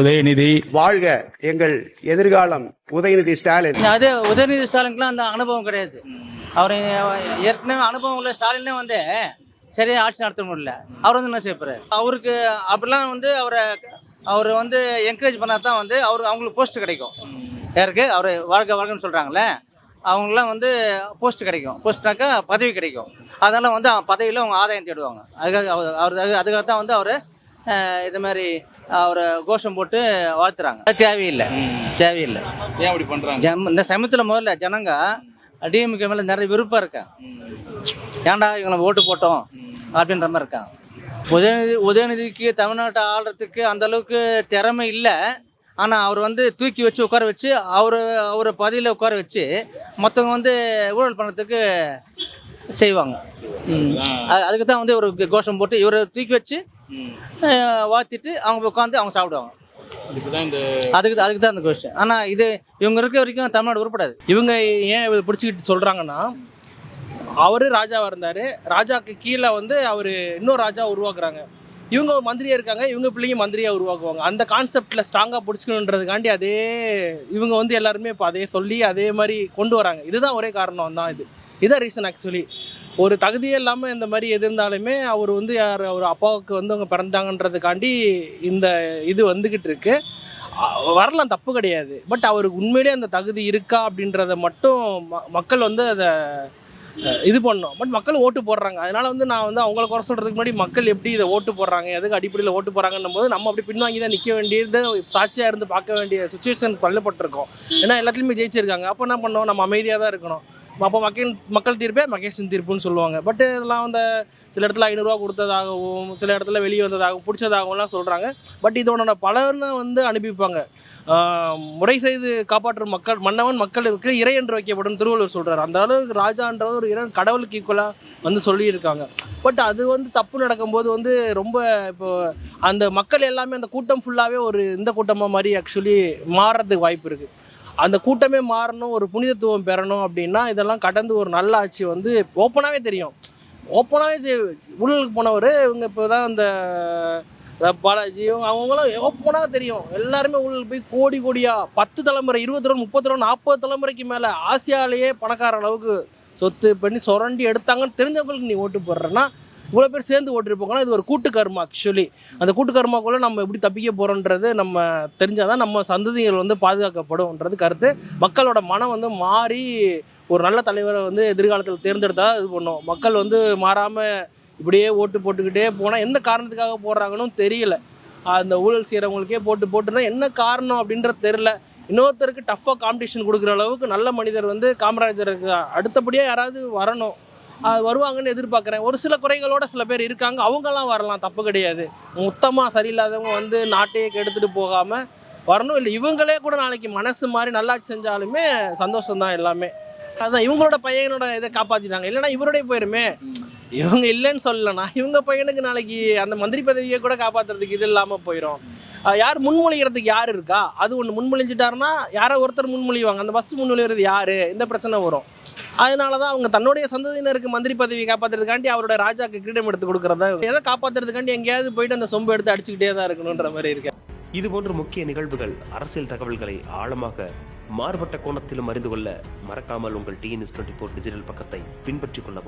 உதயநிதி. வாழ்க எங்கள் எதிர்காலம் உதயநிதி ஸ்டாலின். அது உதயநிதி ஸ்டாலினுக்குலாம் அந்த அனுபவம் கிடையாது. அவர் ஏற்கனவே அனுபவம் உள்ள ஸ்டாலினே வந்து சரியா ஆட்சி நடத்த முடியல. அவர் வந்து என்ன செய்யப்பாரு அவருக்கு அப்படிலாம் வந்து அவரை அவர் வந்து என்கரேஜ் பண்ணா தான் வந்து அவர் அவங்களுக்கு போஸ்ட் கிடைக்கும். யாருக்கு? அவர் வாழ்க வாழ்கன்னு சொல்கிறாங்களே அவங்களாம் வந்து போஸ்ட் கிடைக்கும். போஸ்ட்னாக்கா பதவி கிடைக்கும். அதனால வந்து அவன் பதவியில் அவங்க ஆதாயம் தேடுவாங்க. அதுக்காக அவர் அவர் அது- அதுக்காக தான் வந்து அவர் இது மாதிரி அவரை கோஷம் போட்டு வாழ்த்துறாங்க. அது தேவையில்லை. தேவையில்லை. ஏன் அப்படி பண்றாங்க? ஜம் இந்த சமயத்தில் முதல்ல ஜனங்க டிஎம்கே மேலே நிறைய விருப்பம் இருக்கா ஏன்டா இவங்களை ஓட்டு போட்டோம் அப்படின்ற மாதிரி இருக்காங்க. உதயநிதி உதயநிதிக்கு தமிழ்நாட்டை ஆள்றதுக்கு அந்த அளவுக்கு திறமை இல்லை. ஆனால் அவர் வந்து தூக்கி வச்சு உட்கார வச்சு அவர் அவர் பதவியில் உட்கார வச்சு மற்றவங்க வந்து ஊழல் பண்ணுறதுக்கு செய்வாங்க. அதுக்கு தான் வந்து ஒரு கோஷம் போட்டு இவரை தூக்கி வச்சு அஹ், வாழ்த்திட்டு அவங்க உட்காந்து அவங்க சாப்பிடுவாங்க. இதுதான் அதுக்கு அதுக்கு தான் அந்த கொஸ்டின் ஆனால் இது இவங்க இருக்க வரைக்கும் தமிழ்நாடு உருப்படாது. இவங்க ஏன் இதை பிடிச்சிக்கிட்டு சொல்கிறாங்கன்னா அவர் ராஜாவாக இருந்தார். ராஜாக்கு கீழே வந்து அவர் இன்னொரு ராஜா உருவாக்குறாங்க. இவங்க ஒரு மந்திரியா இருக்காங்க இவங்க பிள்ளைங்க மந்திரியா உருவாக்குவாங்க. அந்த கான்செப்டில் ஸ்ட்ராங்காக பிடிச்சிக்கணுன்றதுக்காண்டி அதே இவங்க வந்து எல்லாருமே இப்போ அதே சொல்லி அதே மாதிரி கொண்டு வராங்க. இதுதான் ஒரே காரணம் தான் இது. இதான் ரீசன் ஆக்சுவலி ஒரு தகுதியே இல்லாமல் இந்த மாதிரி எது இருந்தாலுமே அவர் வந்து யார் அவர் அப்பாவுக்கு வந்து அவங்க பிறந்தாங்கன்றதுக்காண்டி இந்த இது வந்துக்கிட்டு இருக்கு. வரலாம் தப்பு கிடையாது. பட் அவருக்கு உண்மையிலேயே அந்த தகுதி இருக்கா அப்படின்றத மட்டும் ம- மக்கள் வந்து அதை இது பண்ணோம் பட் மக்கள் ஓட்டு போடுறாங்க. அதனால வந்து நான் வந்து அவங்கள குறை சொல்கிறதுக்கு முன்னாடி மக்கள் எப்படி இதை ஓட்டு போடுறாங்க எதுக்கு அடிப்படையில் ஓட்டு போடுறாங்கன்னும் போது நம்ம அப்படி பின்வாங்கி தான் நிற்க வேண்டியது சாட்சியாக இருந்து பார்க்க வேண்டிய சுச்சுவேஷன் தள்ளப்பட்டிருக்கோம். ஏன்னா எல்லாத்துலேயுமே ஜெயிச்சிருக்காங்க. அப்போ என்ன பண்ணோம் நம்ம அமைதியாக தான் இருக்கணும். அப்போ மக்கள் மக்கள் தீர்ப்பே மகேஷன் தீர்ப்புன்னு சொல்லுவாங்க. பட் இதெல்லாம் வந்து சில இடத்துல ஐநூறுரூவா கொடுத்ததாகவும் சில இடத்துல வெளியே வந்ததாகவும் பிடிச்சதாகவும்லாம் சொல்கிறாங்க பட் இதோட பலர்னு வந்து அனுப்பிப்பாங்க முறை செய்து காப்பாற்றும் மக்கள் மன்னவன் மக்களுக்கு இறை என்று வைக்கப்படும் திருவள்ளுவர் சொல்கிறார் அந்த அளவுக்கு ராஜான்றது ஒரு இறை கடவுளுக்கு ஈக்குவலாக வந்து சொல்லியிருக்காங்க. பட் அது வந்து தப்பு நடக்கும்போது வந்து ரொம்ப இப்போ அந்த மக்கள் எல்லாமே அந்த கூட்டம் ஃபுல்லாகவே ஒரு இந்த கூட்டமாக மாதிரி ஆக்சுவலி மாறுறதுக்கு வாய்ப்பு இருக்குது அந்த கூட்டமே மாறணும் ஒரு புனிதத்துவம் பெறணும் அப்படின்னா இதெல்லாம் கடந்து ஒரு நல்ல ஆட்சி வந்து ஓப்பனாகவே தெரியும். ஓப்பனாகவே உள்ளுக்கு போனவர் இவங்க இப்போ தான் அந்த பாலாஜியும் அவங்களும் ஓப்பனாக தெரியும். எல்லாருமே உள்ள போய் கோடி கோடியாக பத்து தலைமுறை இருபது தலைமுறை முப்பது தலைமுறை நாற்பது தலைமுறைக்கு மேலே ஆசியாலேயே பணக்கார அளவுக்கு சொத்து பண்ணி சுரண்டி எடுத்தாங்கன்னு தெரிஞ்சவங்களுக்கு நீ ஓட்டு போடுறேன்னா இவ்வளோ பேர் சேர்ந்து ஓட்டிருப்பாங்கன்னா இது ஒரு கூட்டு கர்மா ஆக்சுவலி அந்த கூட்டு கர்மாக்குள்ளே நம்ம எப்படி தப்பிக்க போகிறோன்றது நம்ம தெரிஞ்சாதான் நம்ம சந்ததிகள் வந்து பாதுகாக்கப்படும்ன்றது கருத்து. மக்களோட மனம் வந்து மாறி ஒரு நல்ல தலைவரை வந்து எதிர்காலத்தில் தேர்ந்தெடுத்தா இது பண்ணும். மக்கள் வந்து மாறாமல் இப்படியே ஓட்டு போட்டுக்கிட்டே போனால் எந்த காரணத்துக்காக போடுறாங்கன்னு தெரியல. அந்த ஊழல் செய்கிறவங்களுக்கே போட்டு போட்டுனா என்ன காரணம் அப்படின்றது தெரில இன்னொருத்தருக்கு டஃப்பாக காம்படிஷன் கொடுக்குற அளவுக்கு நல்ல மனிதர் வந்து காமராஜருக்கு அடுத்தபடியாக யாராவது வரணும். வருவாங்கன்னு எதிர்பார்க்குறேன். ஒரு சில குறைகளோட சில பேர் இருக்காங்க. அவங்கெல்லாம் வரலாம். தப்பு கிடையாது. மொத்தமாக சரியில்லாதவங்க வந்து நாட்டையே கெடுத்துட்டு போகாமல் வரணும். இல்லை இவங்களே கூட நாளைக்கு மனசு மாதிரி நல்லாட்சி செஞ்சாலுமே சந்தோஷம் தான் எல்லாமே. அதுதான் இவங்களோட பையனோட இதை காப்பாற்றிட்டாங்க இல்லைன்னா இவருடைய போயிருமே. இவங்க இல்லைன்னு சொல்லலைன்னா இவங்க பையனுக்கு நாளைக்கு அந்த மந்திரி பதவியை கூட காப்பாற்றுறதுக்கு இது இல்லாமல் போயிடும் யார் முன்மொழிகிறதுக்கு யார் இருக்கா? அது ஒன்று முன்மொழிஞ்சிட்டாருன்னா யாரோ ஒருத்தர் முன்மொழிவாங்க. அந்த ஃபஸ்ட்டு முன்மொழிகிறது யார்? இந்த பிரச்சனை வரும். அதனால தான் அவங்க தன்னுடைய சந்ததியினருக்கு மந்திரி பதவி காப்பாற்றுறதுக்காண்டி அவரோட ராஜாக்கு கிரீடம் எடுத்து கொடுக்குறதா எதை காப்பாற்றுறதுக்காண்டி எங்கேயாவது போயிட்டு அந்த சொம்பு எடுத்து அடிச்சுக்கிட்டே தான் இருக்கணுன்ற மாதிரி இருக்கு. இதுபோன்ற முக்கிய நிகழ்வுகள் அரசியல் தகவல்களை ஆழமாக மாறுபட்ட கோணத்திலும் அறிந்து கொள்ள மறக்காமல் உங்கள் டிஎன்எஸ் டுவெண்ட்டி ஃபோர் டிஜிட்டல் பக்கத்தை பின்பற்றிக் கொள்ளவும்.